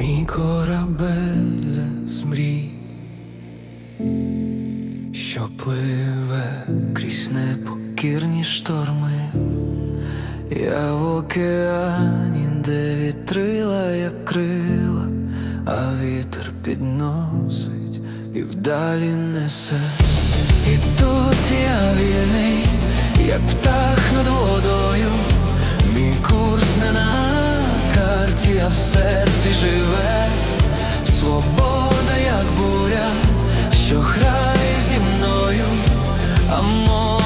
Мій корабель з мрій, що пливе крізь непокірні шторми, я в океані, де вітрила, як крила, а вітер підносить і вдалі несе. І тут я вільний, як птах Я в серці живе, свобода, як буря, що храє зі мною, а може